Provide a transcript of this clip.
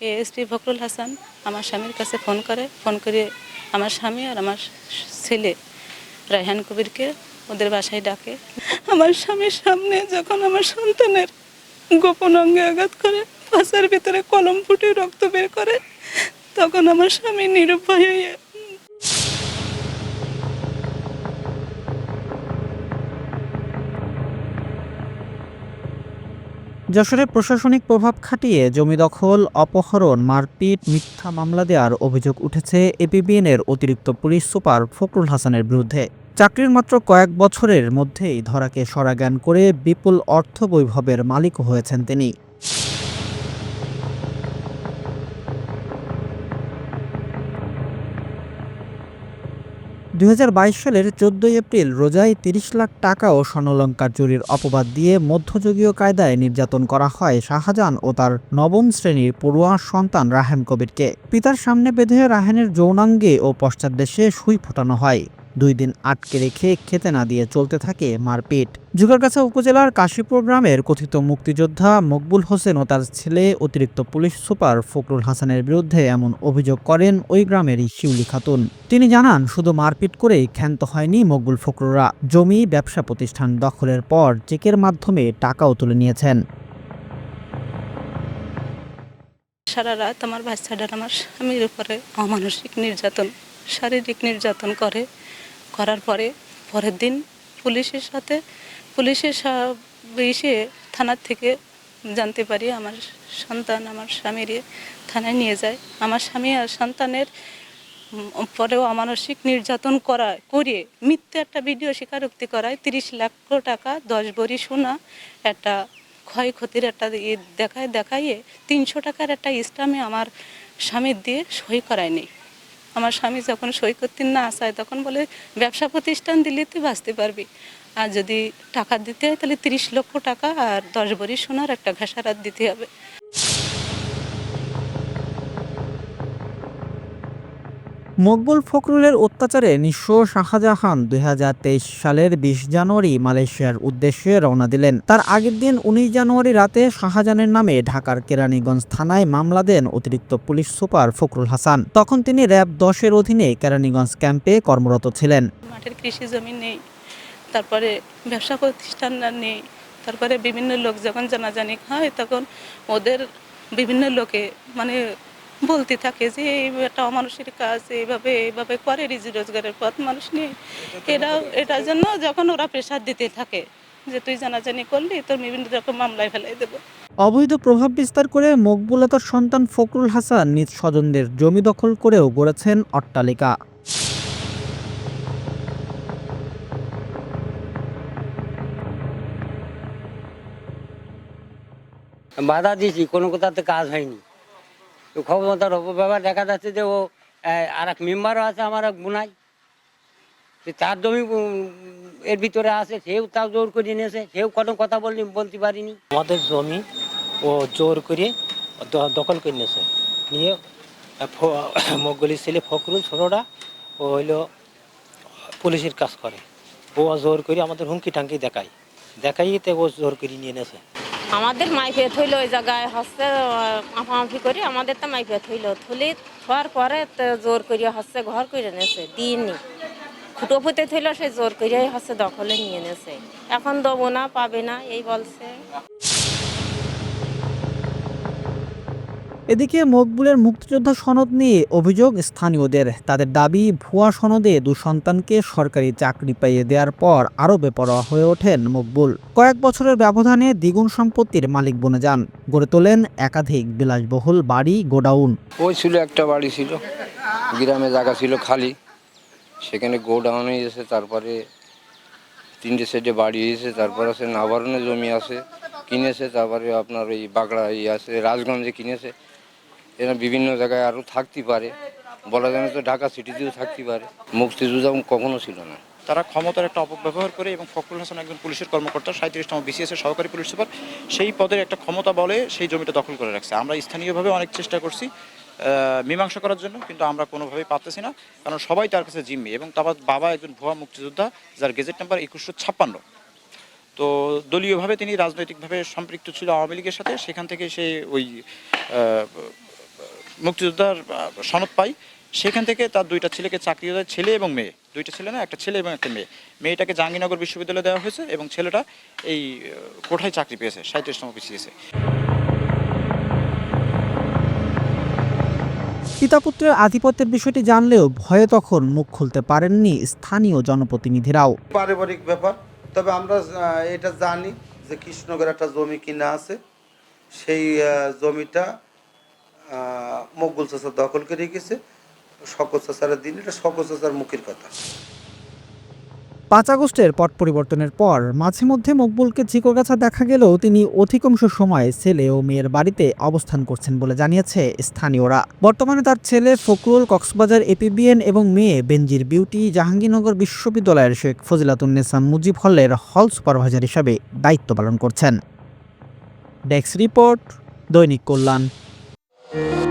ASP Fakhrul Hasan আমার স্বামীর কাছে ফোন করে ফোন করে আমার স্বামী আর আমার ছেলে রায়হান কবিরকে ওদের বাসায় ডাকে। আমার স্বামীর সামনে যখন আমার সন্তানের গোপন অঙ্গে আঘাত করে পাশের ভিতরে কলম ফুটে রক্ত বের করে, তখন আমার স্বামী নিরুপায় হয়ে যশোরে প্রশাসনিক প্রভাব খাটিয়ে জমি দখল, অপহরণ, মারপিট, মিথ্যা মামলা দেওয়ার অভিযোগ উঠেছে এপিবিএনের অতিরিক্ত পুলিশ সুপার ফখরুল হাসানের বিরুদ্ধে। চাকরির মাত্র কয়েক বছরের মধ্যেই ধরাকে সরাজ্ঞান করে বিপুল অর্থ বৈভবের মালিক হয়েছেন তিনি। বাইশ সালের চোদ্দই এপ্রিল রোজায় তিরিশ লাখ টাকা ও স্বর্ণলঙ্কার চুরির অপবাদ দিয়ে মধ্যযুগীয় কায়দায় নির্যাতন করা হয় শাহজাহান ও তার নবম শ্রেণির পড়ুয়া সন্তান রাহেন কবিরকে। পিতার সামনে বেঁধে রাহেনের যৌনাঙ্গে ও পশ্চাৎদেশে সুই ফোটানো হয়। দুই দিন আটকে রেখে খেতে না দিয়ে চলতে থাকে মারপিট। জুগারগাছা উপজেলার কাশীপুর গ্রামের কথিত মুক্তিযোদ্ধা মকবুল হোসেন ও তার ছেলে অতিরিক্ত পুলিশ সুপার ফখরুল হাসানের বিরুদ্ধে এমন অভিযোগ করেন ওই গ্রামেরই শিউলি খাতুন। তিনি জানান, শুধু মারপিট করেই ক্ষান্ত হয়নি মকবুল ফখরুলরা। জমি, ব্যবসা প্রতিষ্ঠান দখলের পর চেকের মাধ্যমে টাকাও তুলে নিয়েছেন। সারা রাত আমার বাচ্চাটার আমার স্বামীর উপরে অমানসিক নির্যাতন, শারীরিক নির্যাতন করে। করার পরে পরের দিন পুলিশের সাথে, পুলিশের এসে থানার থেকে জানতে পারি আমার সন্তান আমার স্বামীর থানায় নিয়ে যায়। আমার স্বামী আর সন্তানের পরেও অমানসিক নির্যাতন করায় করিয়ে মিথ্যে একটা ভিডিও স্বীকারোক্তি করায় তিরিশ লক্ষ টাকা, দশ বড়ি সোনা, একটা ক্ষয়ক্ষতির একটা দেখায়, দেখাইয়ে তিনশো টাকার একটা ইস্টামে আমার স্বামীর দিয়ে সই করায়নি। আমার স্বামী যখন সই করতে না আসায়, তখন বলে, ব্যবসা প্রতিষ্ঠান দিলে তুই বাঁচতে পারবি। আর যদি টাকা দিতে হয়, তাহলে তিরিশ লক্ষ টাকা আর দশ বড়ি সোনার একটা ঘাসারাত দিতে হবে। মকবুল ফখরুলের অত্যাচারে নিঃস্ব শাহজাহান দু হাজার তেইশ সালের বিশ জানুয়ারি মালয়েশিয়ার উদ্দেশ্যে রওনা দিলেন। তার আগের দিন উনিশ জানুয়ারি রাতে শাহজাহানের নামে ঢাকার কেরানীগঞ্জ থানায় মামলা দেন অতিরিক্ত পুলিশ সুপার ফখরুল হাসান। তখন তিনি র্যাব দশের অধীনে কেরানীগঞ্জ ক্যাম্পে কর্মরত ছিলেন। মাঠের কৃষি জমি নেই, তারপরে ব্যবসা প্রতিষ্ঠান নেই, তারপরে বিভিন্ন লোক যখন জানাজানি হয় তখন ওদের বিভিন্ন লোকে মানে বলতে থাকে যে এই একটা অমানুষের কাজ এইভাবে এইভাবে করে রিজি রোজগারের পথ মানুষ নেই। এরা এটার জন্য যখন ওরা প্রেশার দিতে থাকে যে তুই জানাজানি করলি তোর বিভিন্ন রকম মামলায় ফেলাই দেবো। অবৈধ প্রভাব বিস্তার করে মকবুল তার সন্তান ফখরুল হাসান নিজ স্বজনদের জমি দখল করেও গড়েছেন অট্টালিকা। বাধা দিয়েছি কোনো কোথাতে কাজ হয়নি। ক্ষমতার অপব্যবহার দেখা যাচ্ছে যে ও আর এক মেম্বারও আছে, আমার এক বোনাই। তার জমি এর ভিতরে আছে, সেও তাও জোর করে নিয়েছে, সেও কোনো কথা বলনি, বলতে পারিনি। আমাদের জমি ও জোর করে দখল করে নিয়েছে। নিয়ে মগলি ছেলে ফখরুল ছোটটা ও হইল পুলিশের কাজ করে। ও জোর করে আমাদের হুমকি টাঙ্কি দেখায়। দেখাইতে ও জোর করে নিয়ে নেছে আমাদের মাইফে থইল ওই জায়গায় হচ্ছে মাফামাফি করি আমাদের তো মাইফে থইল থলি থোয়ার পরে তো জোর করিয়া হচ্ছে ঘর করে নেছে দিনই ফুটো ফুটে থইল, সে জোর করিয়াই হচ্ছে দখলে নিয়ে নেছে এখন দেবো না, পাবে না, এই বলছে। এদিকে মকবুলের মুক্তিযোদ্ধা সনদ নিয়ে অভিযোগ স্থানীয়দের। তাদের দাবি, ভুয়া সনদে দু সন্তানকে সরকারি চাকরি পাইয়ে দেওয়ার পর আরও বেপরোয়া হয়ে ওঠেন মকবুল। কয়েক বছরের ব্যবধানে দ্বিগুণ সম্পত্তির মালিক বনে যান। গড়ে তোলেন একাধিক বিলাসবহুল বাড়ি, গোডাউন। ওই ছিল একটা বাড়ি ছিল। গ্রামে জায়গা ছিল খালি। সেখানে গোডাউন হয়েছে তারপরে তিনটে সেটে বাড়ি হয়েছে তারপর আছে নাবারণে জমি আছে, কিনেছে, তারপরে আপনার ওই বাগড়া ইয়ে আছে, রাজগঞ্জে কিনেছে। এরা বিভিন্ন জায়গায় আরও থাকতে পারে। বলা যায় না তো ঢাকা সিটিতেও থাকতে পারে। মুক্তিযুদ্ধ কখনো ছিল না। তারা ক্ষমতার একটা অপব্যবহার করে এবং ফখরুল হাসান একজন পুলিশের কর্মকর্তা, সাঁত্রিশতম বিসিএস এর সহকারী পুলিশ সুপার, সেই পদের একটা ক্ষমতা বলে সেই জমিটা দখল করে রাখছে। আমরা স্থানীয়ভাবে অনেক চেষ্টা করছি মীমাংসা করার জন্য, কিন্তু আমরা কোনোভাবেই পারতেছি না, কারণ সবাই তার কাছে জিম্মি এবং তার বাবা একজন ভুয়া মুক্তিযোদ্ধা, যার গেজেট নাম্বার একুশশো ছাপ্পান্ন। তো দলীয়ভাবে তিনি রাজনৈতিকভাবে সম্পৃক্ত ছিল আওয়ামী লীগের সাথে, সেখান থেকে সে ওই মুক্তিযোদ্ধার সনদ পাই। সেখান থেকে তার দুইটা ছেলেকে চাকরি দেয় ছেলে এবং মেয়ে। দুইটা ছেলে না একটা ছেলে এবং একটা মেয়ে। মেয়েটাকে জাহাঙ্গীরনগর বিশ্ববিদ্যালয়ে দেওয়া হয়েছে এবং ছেলেটা এই কোঠায় চাকরি পেয়েছে সাঁত্রিশতম বিসিএসে পিতাপুত্রের আধিপত্যের বিষয়টি জানলেও ভয়ে তখন মুখ খুলতে পারেননি স্থানীয় জনপ্রতিনিধিরাও। পারিবারিক ব্যাপার তবে আমরা এটা জানি যে কৃষ্ণনগর একটা জমি কিনা আছে। সেই জমিটা মকবুল চাষা দখল করে রেখেছে, শকত চাষারের দিন, এটা শকত চাষার মুখের কথা। পাঁচ আগস্টের পট পরিবর্তনের পর মাঝে মধ্যে মকবুলকে চিকোগাছা দেখা গেলেও তিনি অধিকাংশ সময় ছেলে ও মেয়ের বাড়িতে অবস্থান করছেন বলে জানিয়েছে স্থানীয়রা। বর্তমানে তার ছেলে ফকরুল কক্সবাজার এপিবিএন এবং মেয়ে বেনজির বিউটি জাহাঙ্গীরনগর বিশ্ববিদ্যালয়ের শেখ ফজিলাতুন্নেসা মুজিব হলের হল সুপারভাইজার হিসাবে দায়িত্ব পালন করছেন। ডেস্ক রিপোর্ট, দৈনিক কল্যাণ। Thank you.